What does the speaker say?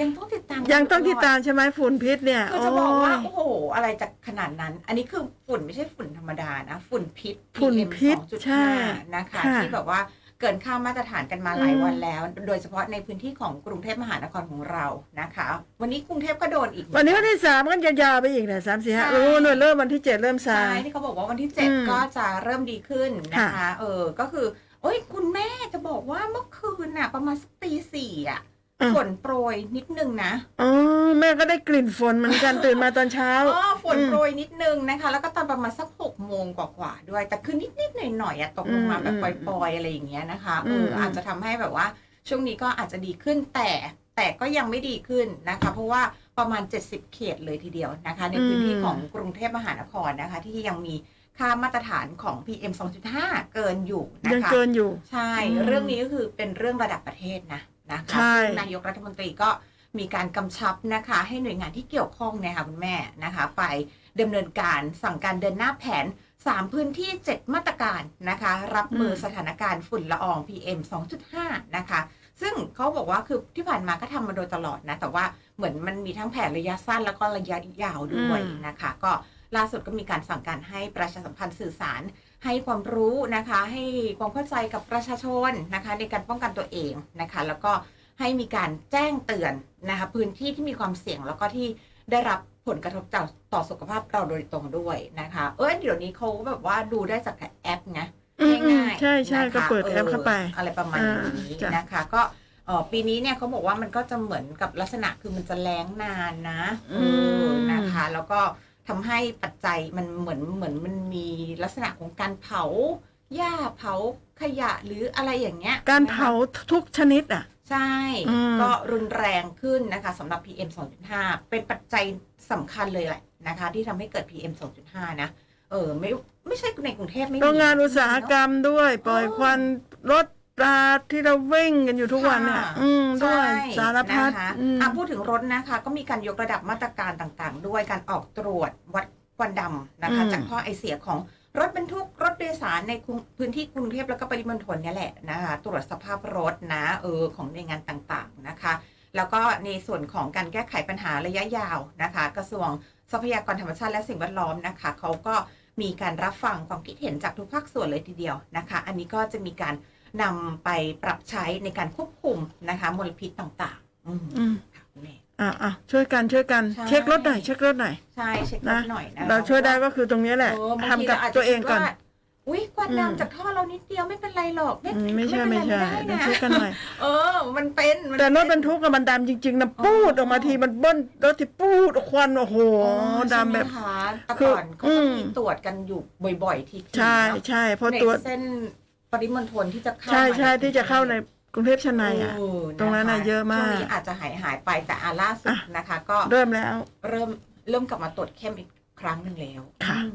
ยังต้องติดตามยังต้องติดตามใช่ไหมฝุ่นพิษเนี่ยคือจะบอกว่าโอ้ยโอ้โห อะไรจะขนาดนั้น อันนี้คือฝุ่นไม่ใช่ฝุ่นธรรมดานะ ฝุ่นพิษฝุ่น PM พิษใช่2.5นะคะค่ะที่แบบว่าเกินค่ามาตรฐานกันมาหลายอืมวันแล้ว โดยเฉพาะในพื้นที่ของกรุงเทพมหานครของเรานะคะ วันนี้กรุงเทพก็โดนอีก วันนี้วันที่สามก็ยาวๆไปอีกเนี่ยสามสี่ห้าใช่โอ้หน่วยเริ่มวันที่เจ็ดเริ่มซาใช่ที่เขาบอกว่าวันที่เจ็ดอืมก็จะเริ่มดีขึ้นนะคะค่ะเออก็คือโอ้ยคุณแม่จะบอกว่าเมื่อคืนน่ะ ประมาณสักตีสี่อะ อะ ฝนโปรยนิดนึงนะอ๋อแม่ก็ได้กลิ่นฝนเหมือนกันตื่นมาตอนเช้า อ๋อฝนอืมโปรยนิดนึงนะคะ แล้วก็ตอนประมาณสักหกโมงกว่าๆด้วย แต่คือนิดๆหน่อยๆอะตกลงมาอืมแบบปล่อยๆอะไรอย่างเงี้ยนะคะเออมออาจจะทำให้แบบว่า ช่วงนี้ก็อาจจะดีขึ้นแต่แต่ก็ยังไม่ดีขึ้นนะคะ เพราะว่าประมาณ 70 เขตเลยทีเดียวนะคะ ในพื้นที่ของกรุงเทพมหานครนะคะ ที่ยังมีค่ามาตรฐานของ PM 2.5 เกินอยู่นะยังคะ เกินอยู่ ใช่ อืม เรื่องนี้ก็คือเป็นเรื่องระดับประเทศนะ นะคะใช่ซึ่งนายกรัฐมนตรีก็มีการกำชับนะคะ ให้หน่วยงานที่เกี่ยวข้องเนี่ยค่ะคุณแม่นะคะ ไปดำเนินการสั่งการเดินหน้าแผน 3 พื้นที่ 7 มาตรการนะคะ รับมือสถานการณ์ฝุ่นละออง PM 2.5 นะคะ ซึ่งเขาบอกว่าคือที่ผ่านมาก็ทำมาโดยตลอดนะ แต่ว่าเหมือนมันมีทั้งแผนระยะสั้นแล้วก็ระยะยาวด้วยอืมนะคะ ก็ ล่าสุดก็มีการสั่งการให้ประชาสัมพันธ์สื่อสาร ให้ความรู้นะคะ ให้ความเข้าใจกับประชาชนนะคะ ในการป้องกันตัวเองนะคะ แล้วก็ให้มีการแจ้งเตือนนะคะพื้นที่ที่มีความเสี่ยงแล้วก็ที่ได้รับผลกระทบจากต่อสุขภาพเราโดยตรงด้วยนะคะ เอ้ยเดี๋ยวนี้เขาแบบว่าดูได้จากแอปไงอืมง่ายๆใช่ใช่นะคะก็เปิดแอปเข้าไปอะไรประมาณนี้อ่าจ้ะนะคะ ก็เอ่อปีนี้เนี่ยเขาบอกว่ามันก็จะเหมือนกับลักษณะคือมันจะแล้งนานนะเออนะคะ แล้วก็ ทำให้ปัจจัยมันเหมือนเหมือนมันมีลักษณะของการเผาหญ้าเผาขยะหรืออะไรอย่างเงี้ย การนะคะเผาทุกชนิดอะ ใช่อืมก็รุนแรงขึ้นนะคะสำหรับ PM 2.5 เป็นปัจจัยสำคัญเลยแหละนะคะ ที่ทำให้เกิด PM 2.5 นะ เออไม่ไม่ใช่ในกรุงเทพไม่มีโรงงานอุตสาหกรรมด้วย ปล่อยอ๋อควันรถ ราที่เราวิ่งกันอยู่ทุกวันเนี่ย ค่ะอืมด้วยใช่สารพัดนะคะอืม อะพูดถึงรถนะคะ ก็มีการยกระดับมาตรการต่างๆ ด้วยการออกตรวจวัดควันดำนะคะ อืม จากท่อไอเสียของรถบรรทุกรถโดยสารในกรุงพื้นที่กรุงเทพแล้วก็ปริมณฑลเนี่ยแหละนะคะ ตรวจสภาพรถนะเออของหน่วยงานต่างๆนะคะ แล้วก็ในส่วนของการแก้ไขปัญหาระยะยาวนะคะ กระทรวงทรัพยากรธรรมชาติและสิ่งแวดล้อมนะคะเขาก็มีการรับฟังความคิดเห็นจากทุกภาคส่วนเลยทีเดียวนะคะ อันนี้ก็จะมีการ นำไปปรับใช้ในการควบคุมนะคะมลพิษต่างๆ อืมอืม ค่ะคุณแม่ อะอะช่วยกันช่วยกันใช่ เช็ครถหน่อยเช็ครถหน่อย ใช่เช็ครนะถหน่อยนะคะเราช่วยได้ก็คือตรงนี้แหละเออบางทำทีกับราาจจะตัวเองก่อน คิดาอุ้ยควันอืมดำจากท่อเรานิดเดียวไม่เป็นไรหรอกอืมไม่ใช่เป็นไม่รใช่ด้ต้องนะช่วยกันหน่อย เออ มันเป็นมัแต่รถบรรเป็นทุกอะมันดำจริงๆนะปูดออกมาทีมันเบิ้ลรถที่ปูดควันโอ้โหอ๋อดำแบบ ใช่ไหมคะแต่คือก่อนเขาก็อืม มีตรวจกันอยู่บ่อย ๆ ทีๆใช่เนอะใช่เพราะในตัว เส้น ปริมณฑลที่จะเข้าใช่มาใช่ในที่จะเข้าในกรุงเทพชั้นในอะเออตรงนั้นน่ะคเยอะมากช่วงนี้อาจจะหายหายๆไปแต่อาล่าสุดอะนะคะ ก็เริ่มแล้ว เริ่มเริ่มกลับมาตรวจเข้มอีกครั้งหนึ่งแล้วค่ะอืม